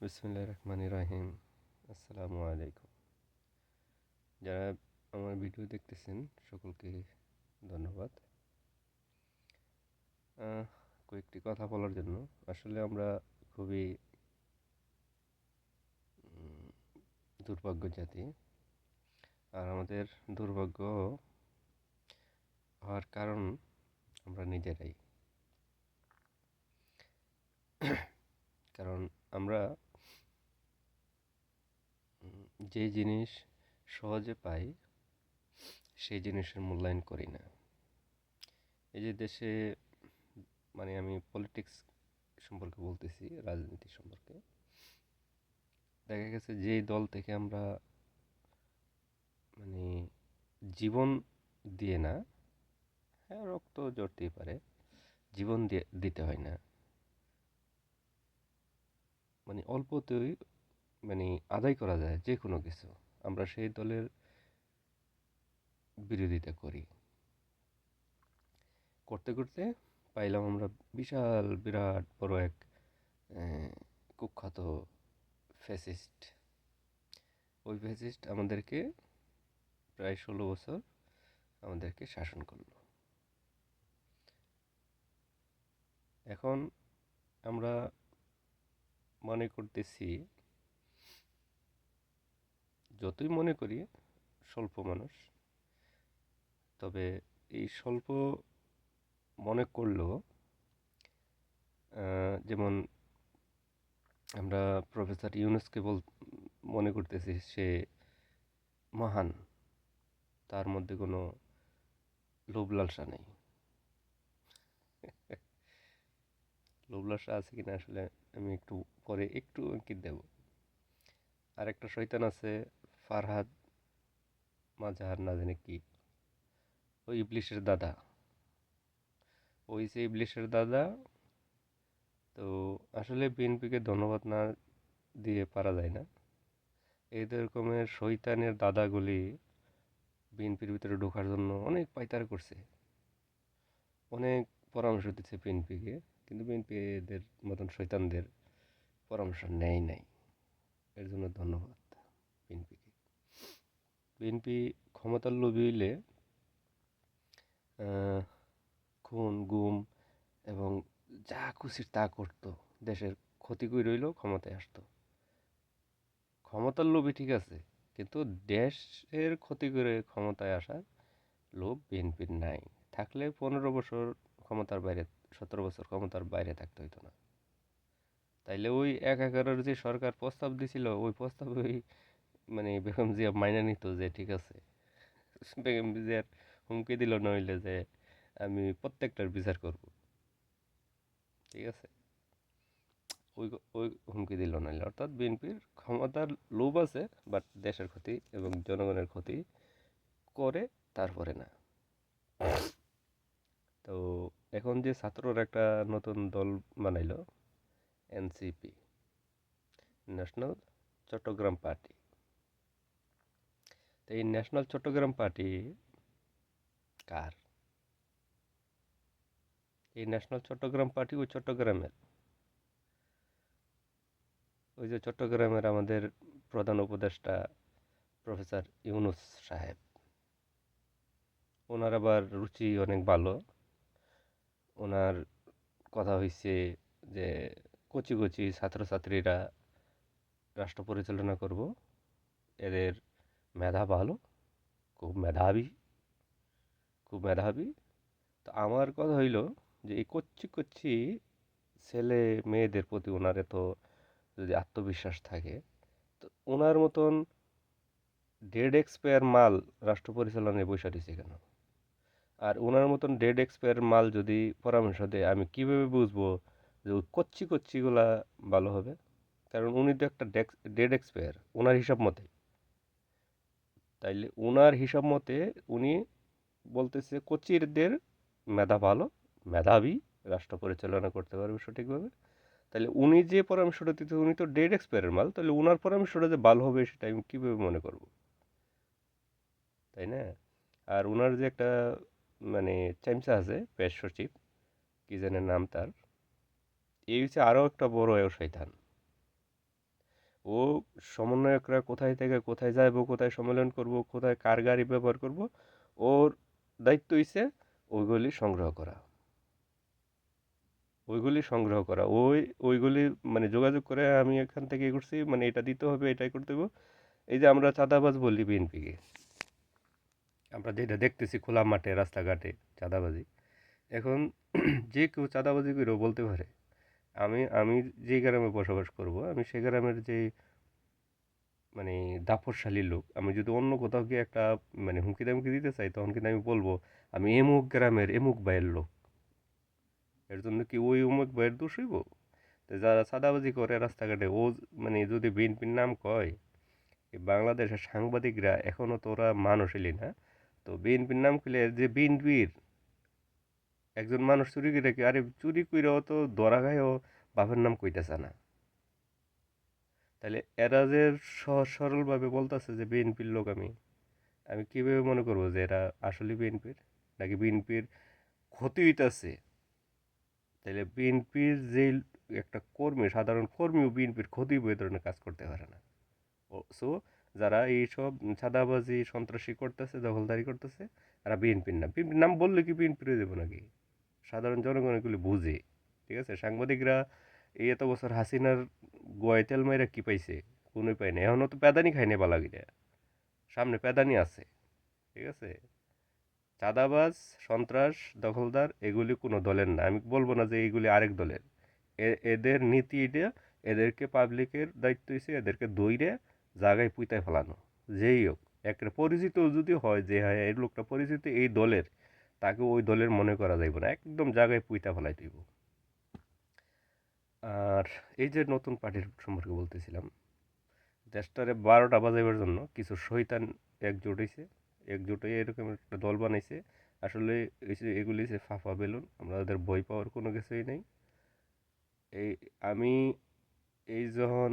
বিসমুল্লাহ রহমান রাহিম। আসসালামু আলাইকুম। যারা আমার ভিডিও দেখতেছেন, সকলকে ধন্যবাদ। কয়েকটি কথা বলার জন্য। আসলে আমরা খুবই দুর্ভাগ্য জাতি। আর আমাদের দুর্ভাগ্য হওয়ার কারণ আমরা নিজেরাই। কারণ আমরা যে জিনিস সহজে পাই, সেই জিনিসের মূল্যায়ন করি না। এই যে দেশে মানে আমি পলিটিক্স সম্পর্কে বলতেছি, রাজনীতি সম্পর্কে, দেখা গেছে যেই দল থেকে আমরা মানে জীবন দিয়ে না হ্যাঁ রক্ত জড়তেই পারে, জীবন দিয়ে দিতে হয় না। মানে অল্পতেই মানে আদায় করা যায় যে কোনো কিছু, আমরা সেই দলের বিরোধিতা করি। করতে করতে পাইলাম আমরা বিশাল, বিরাট, বড় এক কুখ্যাত ফ্যাসিস্ট। ওই ফ্যাসিস্ট আমাদেরকে প্রায় ষোলো বছর আমাদেরকে শাসন করল। এখন আমরা মনে করতেছি যতই মনে করি, স্বল্প মানুষ। তবে এই স্বল্প মনে করলেও যেমন আমরা প্রফেসর ইউনুসকে বল, মনে করতেছি, সে মহান। তার মধ্যে কোনো লোভ লালসা নেই। লোভ লালসা আছে কিনা আসলে আমি একটু পরে একটু ইঙ্গিত দেব। আর একটা শৈতান আছে ফারহাদ মাজাহার না জানে কি। ওই ইবলিশের দাদা। ওই যে ইবলিশের দাদা, তো আসলে বিএনপিকে ধন্যবাদ না দিয়ে পারা যায় না। এই রকমের শৈতানের দাদাগুলি বিএনপির ভিতরে ঢোকার জন্য অনেক পাইতার করছে। অনেক পরামর্শ দিচ্ছে বিএনপিকে, কিন্তু বিএনপি এদের মতন শৈতানদের পরামর্শ নেয় নাই। এর জন্য ধন্যবাদ বিএনপিকে। বিএনপি ক্ষমতার লোভী হইলে খুন, গুম এবং যা খুশির তা করতো, দেশের ক্ষতি করে রইলেও ক্ষমতায় আসতো। ক্ষমতার লোভই ঠিক আছে, কিন্তু দেশের ক্ষতি করে ক্ষমতায় আসার লোভ বিএনপির নাই। থাকলে পনেরো বছর ক্ষমতার বাইরে, সতেরো বছর ক্ষমতার বাইরে থাকতে হইতো না। তাইলে ওই এক এগারোর যে সরকার প্রস্তাব দিছিল, ওই প্রস্তাব ওই মানে বেগম জিয়া মাইনা নিত যে, ঠিক আছে। বেগম জিয়ার হুমকি দিল নইলে যে, আমি প্রত্যেকটার বিচার করব। ঠিক আছে? ওই ওই হুমকি দিল নইলে অর্থাৎ বিএনপির ক্ষমতার লোভ আছে বাট দেশের ক্ষতি এবং জনগণের ক্ষতি করে তারপরে না। তো এখন যে ছাত্রর একটা নতুন দল বানাইল, এনসিপি, ন্যাশনাল চট্টগ্রাম পার্টি। তো এই ন্যাশনাল চট্টগ্রাম পার্টি কার? এই ন্যাশনাল চট্টগ্রাম পার্টি ওই চট্টগ্রামের ওই যে চট্টগ্রামের আমাদের প্রধান উপদেষ্টা প্রফেসর ইউনুস সাহেব। ওনার আবার রুচি অনেক ভালো। ওনার কথা হয়েছে যে কচি কচি ছাত্রছাত্রীরা রাষ্ট্র পরিচালনা করব। এদের মেধা ভালো, খুব মেধাবী খুব মেধাবী। তো আমার কথা হইল যে, এই কচ্ছি কচ্ছি ছেলে মেয়েদের প্রতি ওনার এত যদি আত্মবিশ্বাস থাকে, তো ওনার মতন ডেড এক্সপায়ার মাল রাষ্ট্র পরিচালনায় বসে দিছে কেন? আর ওনার মতন ডেড এক্সপায়ার মাল যদি পরামর্শ দেয়, আমি কীভাবে বুঝব যে ওই কচ্ছি কচ্ছিগুলা ভালো হবে? কারণ উনি তো একটা ডেড এক্সপায়ার ওনার হিসাব মতে। তাইলে ওনার হিসাব মতে উনি বলতেছে, কচিরদের মেধা ভালো, মেধাবী, রাষ্ট্র পরিচালনা করতে পারবে সঠিকভাবে। তাহলে উনি যে পরামর্শটা দিতে উনি তো ডেড এক্সপায়ারের মাল তাহলে ওনার পরামর্শটা যে ভালো হবে সেটা আমি কীভাবে মনে করব? তাই না? আর ওনার যে একটা মানে চামচা আছে পেশ সচিব কী জানে নাম তার, এই হচ্ছে আরও একটা বড় শৈতান ও সমন্বয়করা কোথায় থেকে কোথায় যাইব, কোথায় সম্মেলন করব, কোথায় কার গাড়ি ব্যবহার করব, ওর দায়িত্ব হইছে ওইগুলি সংগ্রহ করা। ওইগুলি সংগ্রহ করা। ওই, ওইগুলি মানে যোগাযোগ করে আমি এখান থেকে এ করছি মানে এটা দিতে হবে, এটাই করতে হবে এই যে আমরা চাঁদাবাজ বলি বিএনপিকে, আমরা যেটা দেখতেছি খোলা মাঠে, রাস্তাঘাটে চাঁদাবাজি, এখন যে কেউ চাঁদাবাজি করেও বলতে পারে আমি আমি যে গ্রামে বসবাস করব, আমি সে গ্রামের যে মানে দাপটশালী লোক, আমি যদি অন্য কোথাও গিয়ে একটা মানে হুমকি দামকি দিতে চাই, তখন কিন্তু আমি বলব, আমি এমুক গ্রামের এমুক বাইয়ের লোক। এর জন্য কি ওই অমুক বাইয়ের দোষ হইব? যারা সাদাবাজি করে রাস্তাঘাটে, ও মানে যদি বিএনপির নাম কয় বাংলাদেশের সাংবাদিকরা এখনও তো ওরা মানুষ এলি না, তো বিএনপির নাম খুলে যে বিএনপির একজন মানুষ চুরি করে কি আরে চুরি কইরাও তো ধরা খায়ও বাপের নাম কইতেছে না। তাহলে এরা যে সহজ সরলভাবে বলতেছে যে বিএনপির লোক আমি আমি কীভাবে মনে করব যে এরা আসলে বিএনপির? নাকি বিএনপির ক্ষতি হইতেছে? তাহলে বিএনপির যে একটা কর্মী, সাধারণ কর্মীও বিএনপির ক্ষতি এই ধরনের কাজ করতে পারে না। সো, যারা এইসব সাদাবাজি সন্ত্রাসী করতেছে, দখলদারি করতেছে এরা বিএনপির না বিএনপির নাম বললে কি বিএনপির দেবো নাকি? সাধারণ জনগণ এগুলি বুঝে, ঠিক আছে? সাংবাদিকরা এই এত বছর হাসিনার গোয়ায় তেল মাইরা কী পাইছে? কোনোই পায় না এখনও তো প্যাদানি খায়নি বালাগিরা সামনে প্যাদানি আছে, ঠিক আছে? চাঁদাবাজ, সন্ত্রাস, দখলদার এগুলি কোনো দলের না। আমি বলব না যে এইগুলি আরেক দলের। এদের নীতি এটা, এদেরকে পাবলিকের দায়িত্ব হয়েছে এদেরকে দইরে জায়গায় পুঁতায় ফেলানো। যেই হোক একটা পরিচিত যদি হয় যে হ্যাঁ এই লোকটা পরিচিত, এই দলের তাকে ওই দলের মনে করা যাইব না, একদম জায়গায় পুঁতা ফেলাই দিব। আর এই যে নতুন পার্টির সম্পর্কে বলতেছিলাম, দেশটারে বারোটা বাজাইবার জন্য কিছু শৈতান একজোট হয়েছে একজোট হয়ে এরকম একটা দল বানাইছে। আসলে এগুলি হচ্ছে ফাফা বেলুন, আমরা ওদের বই পাওয়ার কোনো কিছুই নেই। এই আমি এই যখন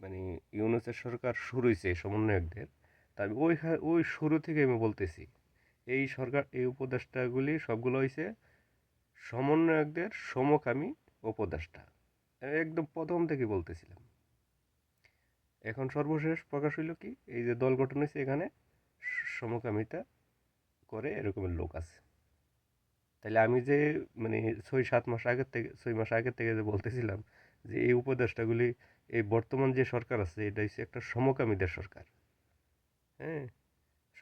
মানে ইউনুসের সরকার শুরু হয়েছে সমন্বয়কদের, তা আমি ওই ওই শুরু থেকে আমি বলতেছি এই সরকার, এই উপদেষ্টাগুলি সবগুলো হয়েছে সমন্বয়কদের সমকামী উপদেষ্টা। একদম প্রথম থেকে বলতেছিলাম। এখন সর্বশেষ প্রকাশ হইল কি, এই যে দল গঠন হয়েছে এখানে, সমকামিতা করে এরকমের লোক আছে। তাহলে আমি যে মানে ছয় সাত মাস আগের থেকে, ছয় মাস আগের থেকে যে বলতেছিলাম যে এই উপদেষ্টাগুলি, এই বর্তমান যে সরকার আছে, এটা হচ্ছে একটা সমকামীদের সরকার। হ্যাঁ?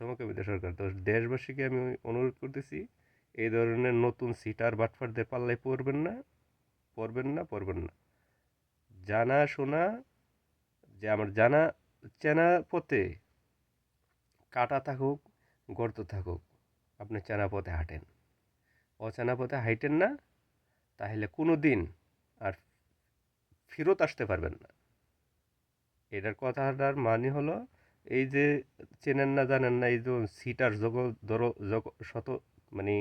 সমকামীদের সরকার তো দেশবাসীকে আমি অনুরোধ করতেছি, এই ধরনের নতুন সিটার বাটফারদের পাল্লায় পড়বেন না পড়বেন না পড়বেন না। জানা শোনা, যে আমার জানা, চেনা পথে কাটা থাকুক, গর্ত থাকুক, আপনি চেনা পথে হাঁটেন। অচেনা পথে হাঁটেন না, তাহলে কোনো দিন আর ফেরত আসতে পারবেন না। এটার কথাটার মানে হলো এই যে চেনেন না জানেন না, এই যে সিটার জগ ধর, জগ, শত মানে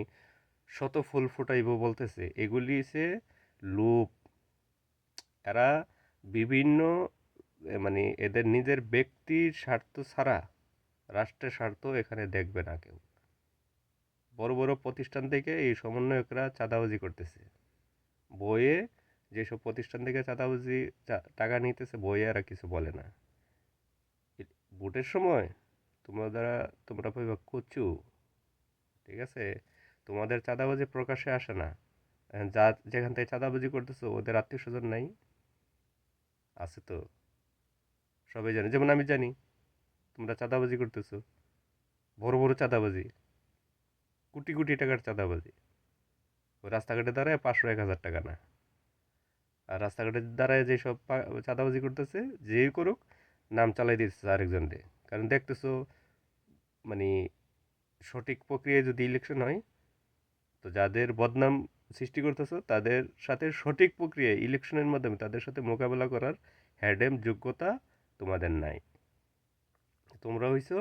শত ফুল ফুটাইব বলতেছে, এগুলি সে লোভ। এরা বিভিন্ন মানে এদের নিজের ব্যক্তির স্বার্থ ছাড়া রাষ্ট্রের স্বার্থ এখানে দেখবে না কেউ। বড় বড় প্রতিষ্ঠান থেকে এই সমন্বয়করা চাঁদাবাজি করতেছে। বইয়ে যেসব প্রতিষ্ঠান থেকে চাঁদাবাজি টাকা নিতেছে, বইয়ে এরা কিছু বলে না। ভোটের সময় তোমরা দ্বারা তোমরা পাইবা কচু ঠিক আছে? তোমাদের চাঁদাবাজি প্রকাশে আসে না। যা যেখান থেকে চাঁদাবাজি করতেছো, ওদের আত্মীয় স্বজন নাই? আছে তো। সবাই জানে। যেমন আমি জানি, তোমরা চাঁদাবাজি করতেছো। বড় বড় চাঁদাবাজি। কোটি কোটি টাকার চাঁদাবাজি। ওই রাস্তাঘাটে দাঁড়ায় পাঁচশো এক হাজার টাকা না। আর রাস্তাঘাটে দাঁড়ায় যেসব চাঁদাবাজি করতেছে, যেই করুক নাম চালাই দিতেছে আরেকজনকে কারণ দেখতেছো মানে সঠিক প্রক্রিয়ায় যদি ইলেকশন হয়, তো যাদের বদনাম সৃষ্টি করতেছো, তাদের সাথে সঠিক প্রক্রিয়ায় ইলেকশনের মাধ্যমে তাদের সাথে মোকাবেলা করার হ্যাডেম, যোগ্যতা তোমাদের নাই। তোমরা হইছো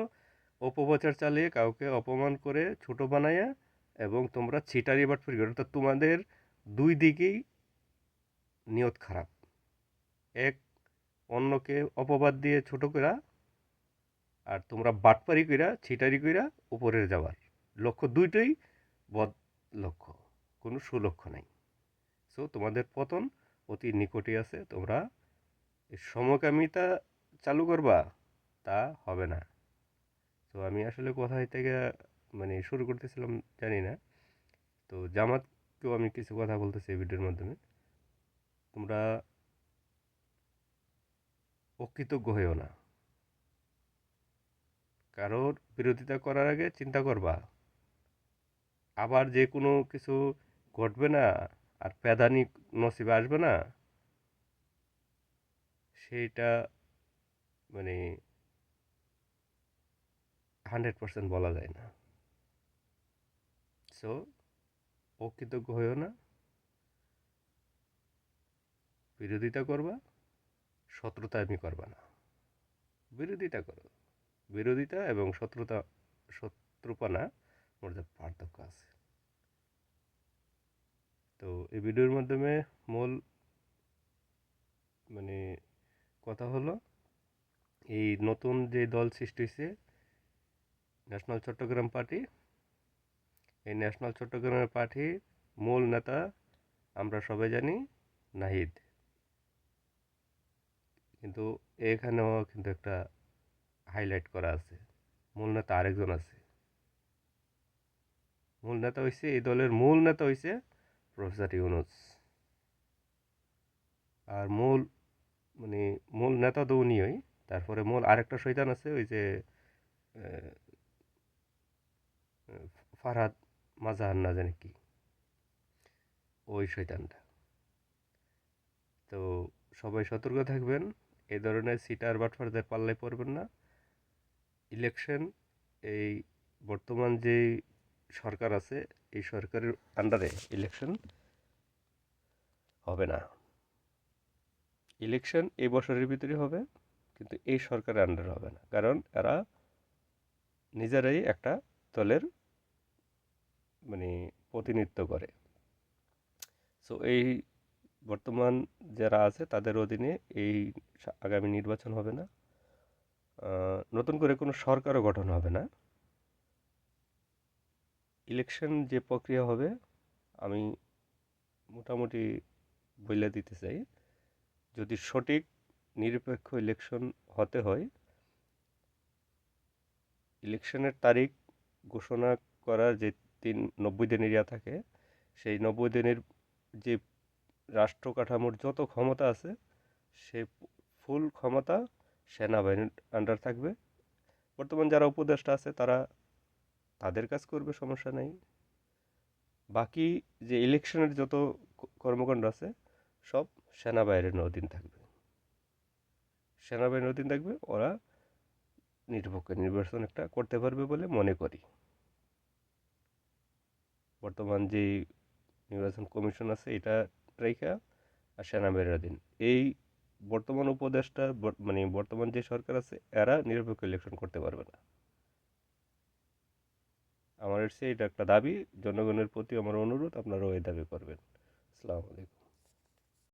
অপপ্রচার চালিয়ে কাউকে অপমান করে ছোট বানাইয়া এবং তোমরা ছিটারি বাটফারি করো। অর্থাৎ তোমাদের দুই দিকেই নিয়ত খারাপ। এক অন্যকে অপবাদ দিয়ে ছোট করা আর তোমরা বাটপারি কইরা, ছিটারি কইরা উপরে যাওয়ার। লক্ষ্য দুইটাই বদ লক্ষ্য, কোনো সুলক্ষ্য নাই। সো তোমাদের পতন অতি নিকটে আছে, তোমরা সমকামিতা চালু করবা, তা হবে না। তো আমি আসলে কোথায় থেকে মানে শুরু করতেছিলাম জানি না। তো জামাতকেও আমি কিছু কথা বলতেছি এই ভিডিওর মাধ্যমে। তোমরা অকৃতজ্ঞ হইও না। কারোর বিরোধিতা করার আগে চিন্তা করবা। আবার যে কোনো কিছু ঘটবে না আর প্যাদানি নসিবে আসবে না, সেইটা মানে হান্ড্রেড পার্সেন্ট বলা যায় না। সো অকৃতজ্ঞ হইও না। বিরোধিতা করবা। শত্রুতা আমি করবা না। বিরোধিতা করো। বিরোধিতা এবং শত্রুতা, শত্রুপনা মধ্যে পার্থক্য আছে। তো এই ভিডিওর মাধ্যমে মূল মানে কথা হলো, এই নতুন যে দল সৃষ্টি হয়েছে ন্যাশনাল চট্টগ্রাম পার্টি, এই ন্যাশনাল চট্টগ্রামের পার্টির মূল নেতা আমরা সবাই জানি, নাহিদ। কিন্তু এখানেও কিন্তু একটা হাইলাইট করা আছে। মূল নেতা আরেকজন আছে। মূল নেতা হয়েছে এই দলের মূল নেতা হয়েছে প্রফেসর ইউনুস। আর মূল মানে মূল নেতা তো উনিই। তারপরে মূল আরেকটা শৈতান আছে, ওই যে ফারহাদ মাজাহার না জানি কি। ওই শৈতানটা তো সবাই সতর্ক থাকবেন। এই ধরনের সিটার বাটফারদের পাল্লায় পড়বেন না। ইলেকশন এই বর্তমান যে সরকার আছে, এই সরকারের আন্ডারে ইলেকশন হবে না। ইলেকশন এই বছরের ভিতরে হবে, কিন্তু এই সরকারের আন্ডারে হবে না। কারণ এরা নিজেরাই একটা দলের মানে প্রতিনিধিত্ব করে। সো এই বর্তমান যারা আছে, তাদের অধীনে এই আগামী নির্বাচন হবে না। নতুন করে কোনো সরকারও গঠন হবে না। ইলেকশন যে প্রক্রিয়া হবে, আমি মোটামুটি বলে দিতে চাই, যদি সঠিক নিরপেক্ষ ইলেকশন হতে হয়, ইলেকশনের তারিখ ঘোষণা করার যে তিন, নব্বই দিনের ইয়া থাকে, সেই নব্বই দিনের যে রাষ্ট্র কাঠামোর যত ক্ষমতা আছে, সে ফুল ক্ষমতা সেনাবাহিনীর আন্ডার থাকবে। বর্তমান যারা উপদেষ্টা আছে, তারা তাদের কাজ করবে, সমস্যা নেই। বাকি যে ইলেকশনের যত কর্মকাণ্ড আছে, সব সেনাবাহিনীর অধীন থাকবে। সেনাবাহিনীর অধীন থাকবে, ওরা নিরপেক্ষ নির্বাচন একটা করতে পারবে বলে মনে করি। বর্তমান যে নির্বাচন কমিশন আছে, এটা রেখা আর সেনাবাহিনীর দিন এই বর্তমান উপদেষ্টা মানে বর্তমান যে সরকার আছে, এরা নিরপেক্ষ ইলেকশন করতে পারবে না। আমার এটা একটা দাবি, জনগণের প্রতি আমার অনুরোধ, আপনারাও ওই দাবি করবেন। আসসালামু আলাইকুম।